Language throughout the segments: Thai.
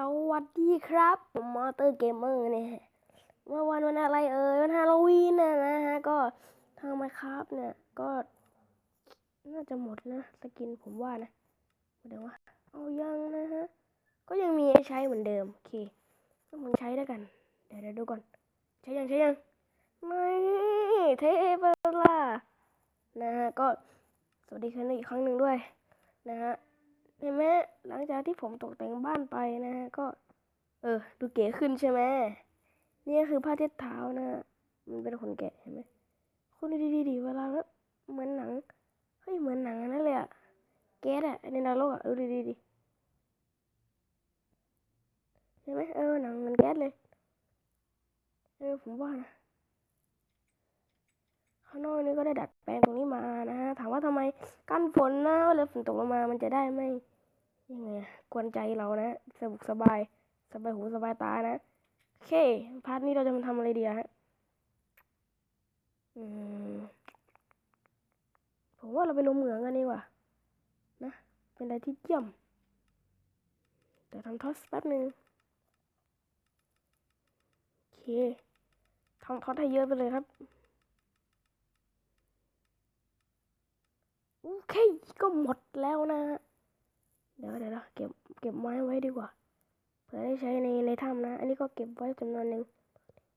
สวัสดีครับ ผมมอเตอร์เกมเมอร์เนี่ยเมื่อวันวันอะไรเอ่ยวันฮาโลวีนนะนะฮะก็ทางไมครับเนี่ย ก็ น่าจะหมดนะสกินผมว่านะเดี๋ยวว่าเอายังนะฮะ ก็ยังมีใช้เหมือนเดิม โอเคก็มึงใช้ด้วกัน เดี๋ยวเดี๋ยวดูก่อน ใช้ยังใช้ยัง ไม่เทปล่านะฮะ ก็สวัสดีกันอีกครั้งหนึ่งด้วย นะฮะ เห็นไหมหลังจากที่ผมตกแต่งบ้านไปนะฮะก็ เออ ดูเก๋ขึ้นใช่ไหมนี่คือผ้าเช็ดเท้านะ มันเป็นขนแกะเห็นไหมคุณดูดีๆดิเวลาแบบเหมือนหนังเฮ้ยเหมือนหนังนั่นเลยอะแก๊สอะในนรกอะดูดีๆดิเห็นไหมเออหนังมันแก๊สเลยเออผมว่านะางนอกนี่ก็ได้ดัดแปลงตรงนี้มานะฮะถามว่าทำไมกั้นฝนนะเวลาฝนตกลงมามันจะได้ไม่ยังไงกวนใจเรานะสบุกสบายสบายหูสบายตานะโอเคพาร์ทนี้เราจะมาทำอะไรดีฮะผมว่าเราไปลงเหมืองกันดีกว่านะ เป็นอะไรที่เยี่ยมแต่ทำทอสแป๊บหนึ่งโอเคทำทอสให้เยอะไปเลยครับ โอเคก็หมดแล้วนะ เดี๋ยวเดี๋ยวเก็บเก็บไม้ไว้ดีกว่า เผื่อได้ใช้ในในถ้ำนะ อันนี้ก็เก็บไว้จำนวนหนึ่ง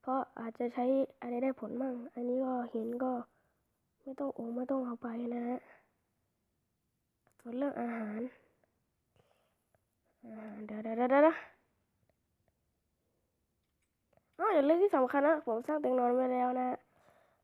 เพราะอาจจะใช้อะไรได้ผลมั่ง อันนี้ก็เห็นก็ไม่ต้องโอ้ไม่ต้องเอาไปนะฮะ ส่วนเรื่องอาหารอาหารเดี๋ยวเดี๋ยวเดี๋ยวอ๋ออย่างเรื่องที่สำคัญนะ ผมสร้างเตียงนอนไว้แล้วนะ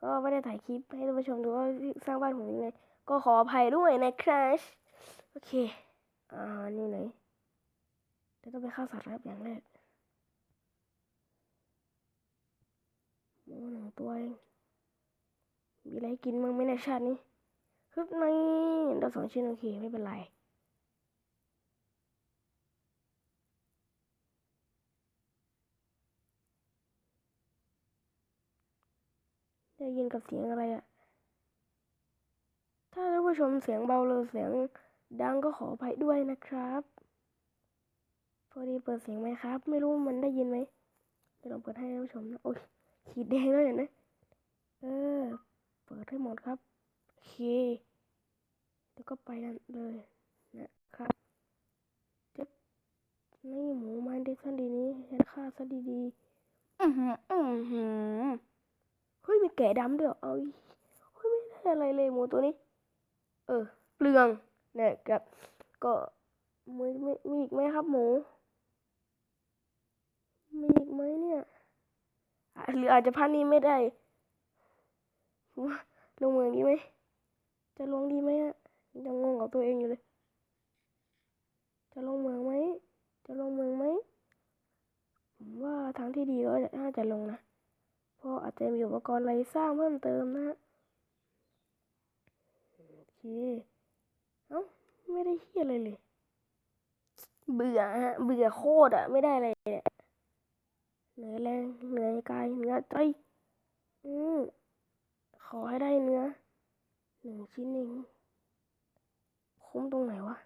ก็ไม่ได้ถ่ายคลิปให้ท่านผู้ชมดูว่าสร้างบ้านผมยังไง ก็ขออภัยด้วยนะครับโอเค อ่า นี่ไหนเดี๋ยวต้องไปฆ่าสัตว์ครับอย่างแรกหมูหนึ่งตัวเองมีอะไรกินมั้งไหมในชาตินี้ฮึบในเราสองชิ้นโอเค ไม่เป็นไรได้ยินกับเสียงอะไรอะ ถ้าท่านผู้ชมเสียงเบาหรือเสียงดังก็ขออภัยด้วยนะครับ พอดีเปิดเสียงไหมครับ ไม่รู้มันได้ยินไหมเดี๋ยวลองเปิดให้ท่านผู้ชมนะโอ้ยขีดแดงแล้วเห็นไหมเออ เปิดให้หมดครับโอเคแล้วก็ไปกันเลยนะครับเจ็บนี่หมูมันเด็กสันดีนี้เห็นค่าซะดีๆอือหืออือหือเฮ้ยมีแกะดำด้วยเอเอาอีเฮ้ยไม่ได้อะไรเลยหมูตัวนี้ เออ เปลืองเนี่ยกับ ก็มีมีมีอีกไหมครับหมู มีอีกไหมเนี่ยอะหรืออาจจะพันนี้ไม่ได้ลงเมืองดีไหม จะลงดีไหมอะยังงงกับตัวเองอยู่เลย จะลงเมืองไหม จะลงเมืองไหม ผมว่าทางที่ดีก็น่าจะลงนะ เพราะอาจจะมีอุปกรณ์อะไรสร้างเพิ่มเติมนะฮะ เคเอ้าไม่ได้เฮียอะไรเลย เบื่อฮะ เบื่อโคตรอะไม่ได้อะไรเลยเนี่ยเหนื่อยแรงเหนื่อยกายเหนื่อยใจอืมขอให้ได้เนื้อหนึ่งชิ้นเองคุ้มตรงไหนวะ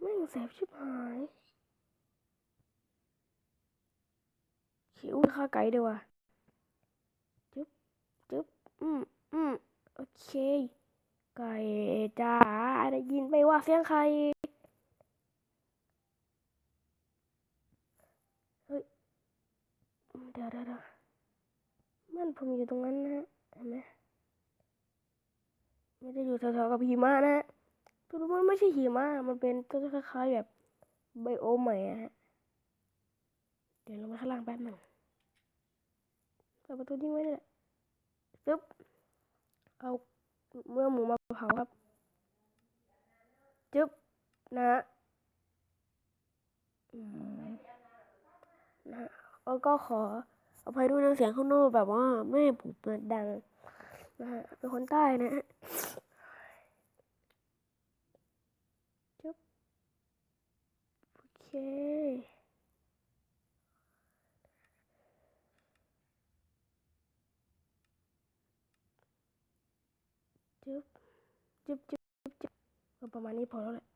แม่งแสบชิบหาย หิวข้าไก่ดีกว่าจึ๊บจึ๊บอืมอืมโอเค ไก่จ้าได้ยินไหมว่าเสียงใครเฮ้ยเดี๋ยวเดี๋ยวเดี๋ยมันผมอยู่ตรงนั้นนะเห็นไหมไม่ได้อยู่แถวๆกับหิมะนะตัวมันไม่ใช่หิมะมันเป็นตัวคล้ายๆแบบไบโอมใหม่อะฮะเดี๋ยวลงไปข้างล่างแป๊บหนึ่ง เปิดประตูทิ้งไว้นี่แหละปึ๊บเอาเมื่อหมูมาเผาครับจึ๊บนะอืมนะแล้วก็ขออภัยด้วยนะเสียงข้างนอกแบบว่าแม่ผมเปิดดังนะฮะเป็นคนใต้นะฮะจึ๊บโอเค จึ๊บจึ๊บจึ๊บจึ๊บจึ๊บเออประมาณนี้พอแล้วแหละ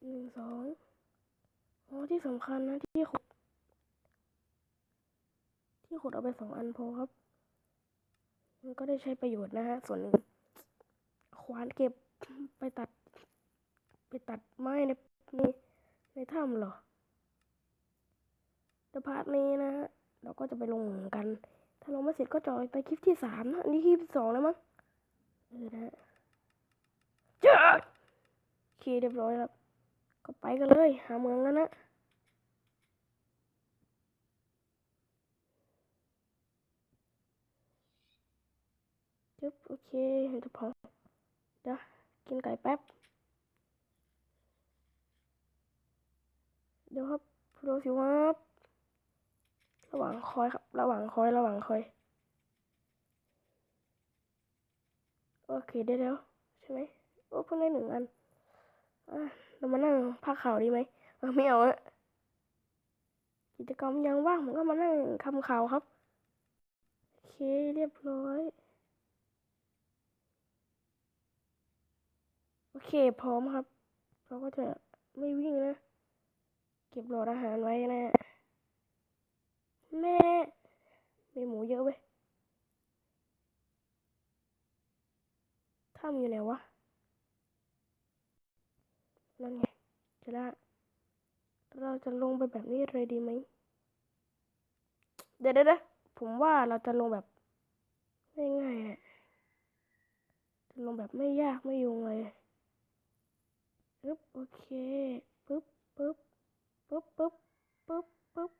หนึ่งสองอ๋อที่สำคัญนะที่ขุด ที่ขุดเอาไปสองอันพอครับ มันก็ได้ใช้ประโยชน์นะฮะ ส่วนหนึ่งขวานเก็บไปตัด ไปตัดไม้ในในในถ้ำเหรอเดพาร์ทนี้นะฮะเราก็จะไปลงเหมือนกัน ถ้าลงไม่เสร็จก็จอยไปคลิปที่สามนะอันนี้คลิปสองแล้วมั้งเออนะฮะจ้าโอเคเรียบร้อยครับก็ไปกันเลย หาเมืองแล้วนะจึ๊บโอเคเห็นจะพอเดี๋ยวกินไก่แป๊บ เดี๋ยวครับดูสิครับ ระหว่างคอยครับ ระหว่างคอย ระหว่างคอย โอเคได้แล้วใช่ไหมโอ้เพิ่งได้หนึ่งอันอะเรามานั่งพักข่าวดีไหมเออไม่เอาอะกิจกรรมยังว่างผมก็มานั่งทำข่าวครับโอเคเรียบร้อย โอเคพร้อมครับ เราก็จะไม่วิ่งนะ เก็บโหลอดอาหารไว้นะ แม่ มีหมูเยอะเว้ยถ้ำอยู่ไหนวะ นั่นไงจะได้เราจะลงไปแบบนี้เลยดีไหม เดี๋ยวเดี๋ยวผมว่าเราจะลงแบบง่ายๆจะลงแบบไม่ยากไม่ยุ่งเลยปึ๊บโอเคปึ๊บปึ๊บปึ๊บปึ๊บปึ๊บปึ๊บ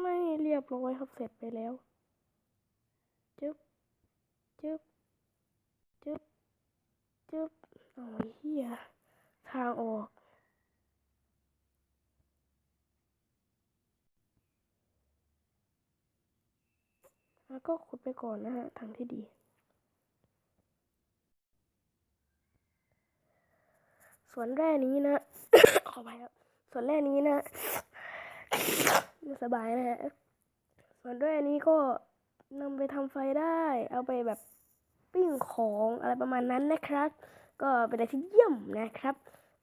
ไม่เรียบร้อยครับเสร็จไปแล้ว จึ๊บจึ๊บจึ๊บจึ๊บโอ้ยเฮียทางออกแล้วก็ขุดไปก่อนนะฮะทางที่ดี ส่วนแร่นี้นะขอไปครับ ส่วนแร่นี้นะไม่สบายนะฮะ ส่วนแร่นี้ก็ นำไปทำไฟได้ เอาไปแบบปิ้งของอะไรประมาณนั้นนะครับ ก็เป็นอะไรที่เยี่ยมนะครับ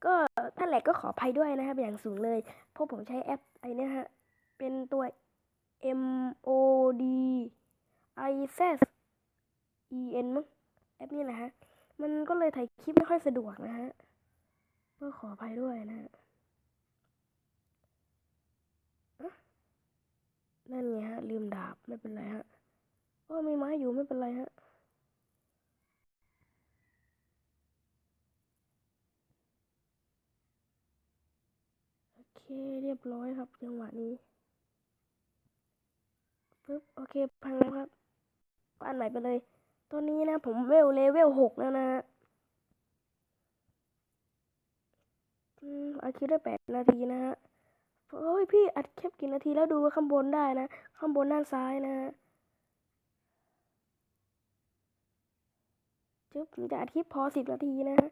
ก็ท่านแหลกก็ขออภัยด้วยนะครับอย่างสูงเลย เพราะผมใช้แอปไอ้นี่ฮะ เป็นตัว M O D I Z E N มั้งแอปนี้แหละฮะ มันก็เลยถ่ายคลิปไม่ค่อยสะดวกนะฮะก็ขออภัยด้วยนะฮะนั่นไงฮะ ลืมดาบไม่เป็นไรฮะ ก็มีไม้อยู่ไม่เป็นไรฮะโอเคเรียบร้อยครับจังหวะนี้ปึ๊บโอเคพังแล้วครับก็อันใหม่ไปเลย ตอนนี้นะผมเวลเลเวลหกแล้วนะฮะอืมอัดคลิปได้แปดนาทีนะฮะเฮ้ยพี่อัดคลิปกี่นาทีแล้วดูข้างบนได้นะ ข้างบนด้านซ้ายนะฮะ จึ๊บผมจะอัดคลิปพอสิบนาทีนะฮะ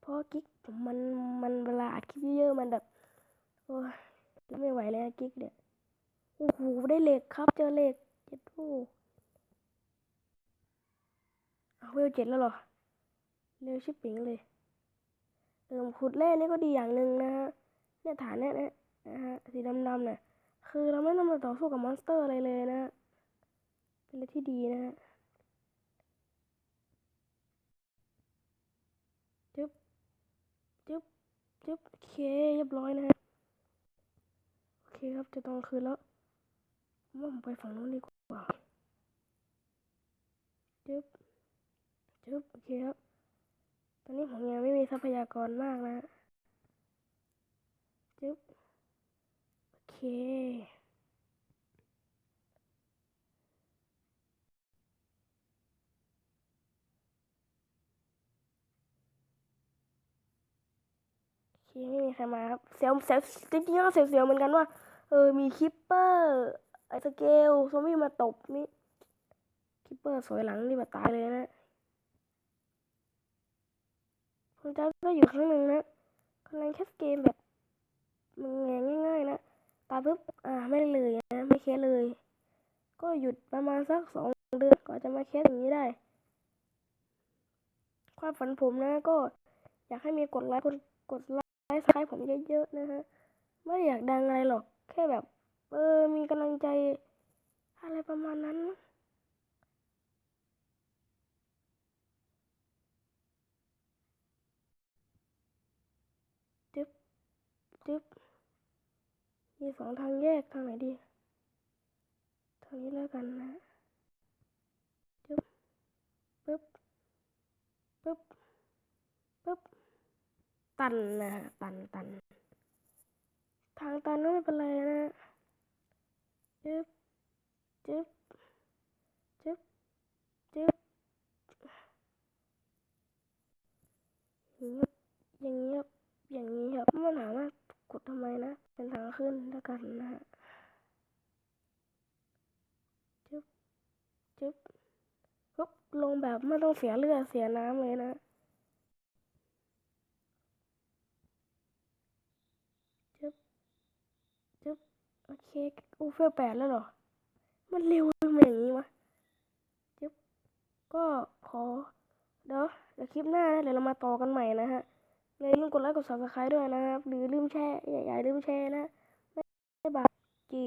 เพราะกิ๊กผมมันมันเวลาอัดคลิปเยอะๆมันแบบโอ้ยแล้วไม่ไหวเลยนะกิ๊กเนี่ยโอ้โหได้เหล็กครับเจอเหล็กเจ็ดโอ้เอาเวลเจ็ดแล้วเหรอเร็วชิบปิงเลยเออขุดแร่นี่ก็ดีอย่างหนึ่งนะฮะเนี่ยฐานเนี่ยนะฮะสีดำๆเนี่ยคือเราไม่ต้องมาต่อสู้กับมอนสเตอร์อะไรเลยนะเป็นอะไรที่ดีนะฮะจึ๊บจึ๊บ จึ๊บโอเคเรียบร้อยนะฮะโอเคครับจะตอนคืนแล้วมว่าผมไปฝั่งนู้นดีกว่าจึ๊บจึ๊บโอเคครับ ตอนนี้ผมยังไม่มีทรัพยากรมากนะจึ๊บโอเค โอเค ไม่มีใครมาครับเสียวเสียวจริงๆก็เสียวๆเหมือนกันว่า เออ มีคิปเปอร์ ไอสเกลซอมบี้มาตบนี่คิปเปอร์สวยหลังนี่แบบตายเลยนะผมจำได้อยู่ครั้งหนึ่งนะกำลังแคสเกมแบบมันง่ายๆนะตาปุ๊บ อ่า ไม่ได้เลยนะ ไม่แคสเลย ก็หยุดประมาณสักสองเดือนก็จะมาแคสอย่างนี้ได้ ความฝันผมนะก็อยากให้มีกดไลค์กดกดไล ค์สไครผมเยอะๆนะฮะ ไม่อยากดังอะไรหรอก แค่แบบ เออ มีกำลังใจ อะไรประมาณนั้น จึ๊บ จึ๊บ มีสองทางแยกทางไหนดี ทางนี้แล้วกันนะจึ๊บปึ๊บปึ๊บปึ๊บ ตันนะฮะตันตัน ทางตันก็ไม่เป็นไรนะจึ๊บจึ๊บจึ๊บจึ๊บอย่างนี้ครับอย่างนี้ครับอย่างนี้ครับมันถามว่ากดทำไมนะ เป็นทางขึ้นแล้วกันนะฮะจึ๊บจึ๊บปุ๊บลงแบบไม่ต้องเสียเลือดเสียน้ำเลยนะ จึ๊บจึ๊บ โอเคอูเฟลแปดแล้วเหรอ มันเร็วทำไมอย่างนี้วะจึ๊บก็ขอเดี๋ยวเดี๋ยวคลิปหน้านะเดี๋ยวเรามาต่อกันใหม่นะฮะอย่าลืมกดไลค์กดซับสไครต์ด้วยนะครับ หรือลืมแชร์อย่าอย่าลืมแชร์นะ บ๊ายบายจี